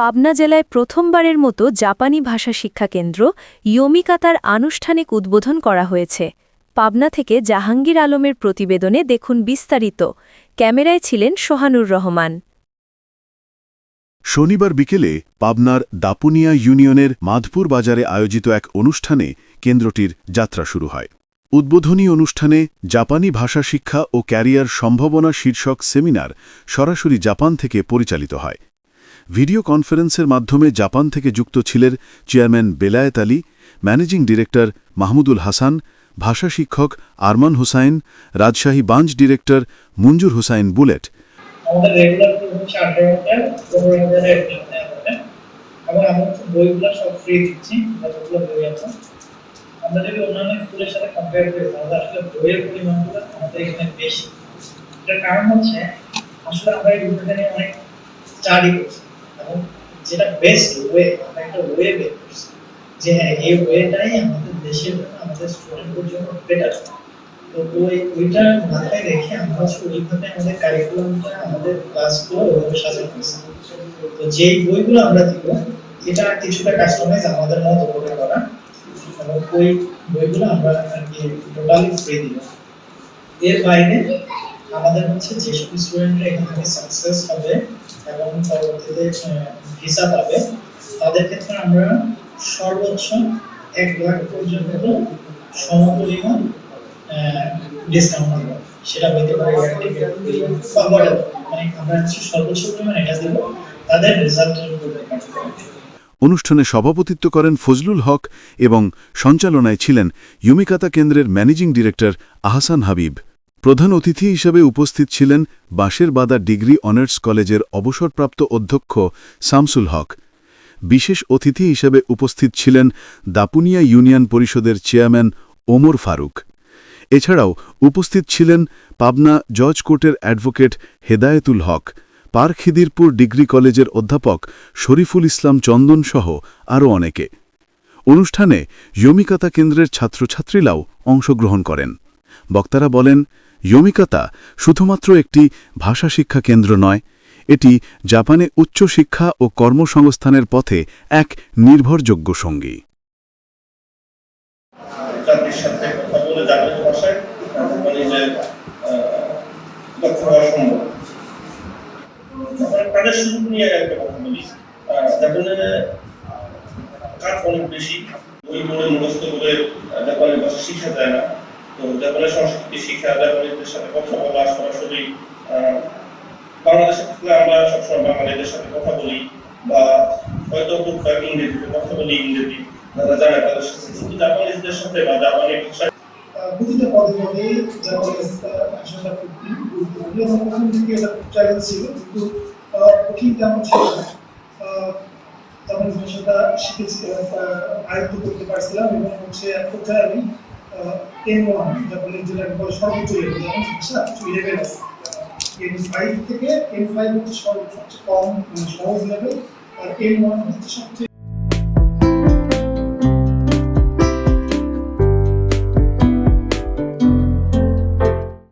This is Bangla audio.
পাবনা জেলায় প্রথমবারের মতো জাপানি ভাষা শিক্ষা কেন্দ্র ইয়মিকাতার আনুষ্ঠানিক উদ্বোধন করা হয়েছে। পাবনা থেকে জাহাঙ্গীর আলমের প্রতিবেদনে দেখুন বিস্তারিত। ক্যামেরায় ছিলেন সোহানুর রহমান। শনিবার বিকেলে পাবনার দাপুনিয়া ইউনিয়নের মাধপুর বাজারে আয়োজিত এক অনুষ্ঠানে কেন্দ্রটির যাত্রা শুরু হয়। উদ্বোধনী অনুষ্ঠানে জাপানি ভাষা শিক্ষা ও ক্যারিয়ার সম্ভাবনা শীর্ষক সেমিনার সরাসরি জাপান থেকে পরিচালিত হয়। ভিডিও কনফারেন্সের মাধ্যমে জাপান থেকে যুক্ত ছিলেন chairman Belayet Ali, managing director Mahmudul Hasan, ভাষা শিক্ষক Arman Hussain, Rajshahi branch director Manjur Hussain bullet. আমরা যদি অন্যান্য স্কুলের সাথে কম্পেয়ার করি, তাহলে আসলে বইয়ের আমাদের এখানে বেশি। এটার কারণ হচ্ছে, আসলে আমরা এই বিষয়টা নিয়ে অনেক করছি। যেটা বেস্ট ওয়ে আমরা একটা ওয়ে বের করছি। যে হ্যাঁ এই ওয়েটাই আমাদের দেশের জন্য, আমাদের স্টুডেন্টদের জন্য বেটার তো ওই, ওইটা মাথায় রেখে আমরা হচ্ছে ওইভাবে আমাদের কারিকুলামটা আমাদের ক্লাসগুলো ওইভাবে সাজানো হয়েছে তো যেই বইগুলো আমরা দিব, এটা কিছুটা কাস্টমাইজ আমাদের মতো করে করা। এবং ওই বইগুলো আমরা আর কি টোটালি ফ্রি দিব। এর বাইরে আমাদের হচ্ছে যেসব স্টুডেন্টরা এখান সাকসেস হবে এবং পরবর্তীতে ভিসা পাবে, তাদের ক্ষেত্রে আমরা সর্বোচ্চ এক লাখ পর্যন্ত সমপরিমাণ ডিসকাউন্ট দিব সেটা হইতে পারে। মানে আমরা সর্বোচ্চ পরিমাণ এটা দেব, তাদের রেজাল্টের উপর অনুষ্ঠানে সভাপতিত্ব করেন ফজলুল হক এবং সঞ্চালনায় ছিলেন ইউমিকাতা কেন্দ্রের ম্যানেজিং ডিরেক্টর আহসান হাবিব। প্রধান অতিথি হিসেবে উপস্থিত ছিলেন বাঁশের বাদা ডিগ্রি অনার্স কলেজের অবসরপ্রাপ্ত অধ্যক্ষ শামসুল হক। বিশেষ অতিথি হিসেবে উপস্থিত ছিলেন দাপুনিয়া ইউনিয়ন পরিষদের চেয়ারম্যান ওমর ফারুক। এছাড়াও উপস্থিত ছিলেন পাবনা জজ কোর্টের advocate Hedayetul Haque, park Khidirpur degree কলেজের অধ্যাপক শরীফুল ইসলাম চন্দন সহ আরও অনেকে। অনুষ্ঠানে ইয়মিকাতা কেন্দ্রের ছাত্রছাত্রীরাও অংশগ্রহণ করেন। বক্তারা বলেন ইয়মিকাতা শুধুমাত্র একটি ভাষা শিক্ষা কেন্দ্র নয়, এটি জাপানে উচ্চশিক্ষা ও কর্মসংস্থানের পথে এক নির্ভরযোগ্য সঙ্গী। মানে কাজ অনেক বেশি। মুখস্থ করে ভাষা না। তো জাপানের সংস্কৃতি শিক্ষা জাপানিদের সাথে কথা বলা সরাসরি আহ, বাংলাদেশে থাকলে আমরা সবসময় বাঙালিদের সাথে কথা বলি বা হয়তো টুকটাক ইংরেজিতে কথা বলি ইংরেজি যারা জানে তাদের সাথে কিন্তু জাপানিজদের সাথে বা জাপানি ভাষা আহ, প্রতিটা খুব চ্যালেঞ্জ ছিল কিন্তু কঠিন ছিল না। জাপানিজ ভাষাটা শিখেছি আয়ত্ত করতে পারছিলাম এবং হচ্ছে এক পর্যায়ে আমি এন ওয়ান জাপানিজ যেটা বলে সর্বোচ্চ লেভেল জাপানিজ ভাষা কিছু ফাইভ থেকে এন ফাইভ হচ্ছে সর্ব- সবচেয়ে কম মানে সহজ লেভেল আর এম ওয়ান হচ্ছে সবচেয়ে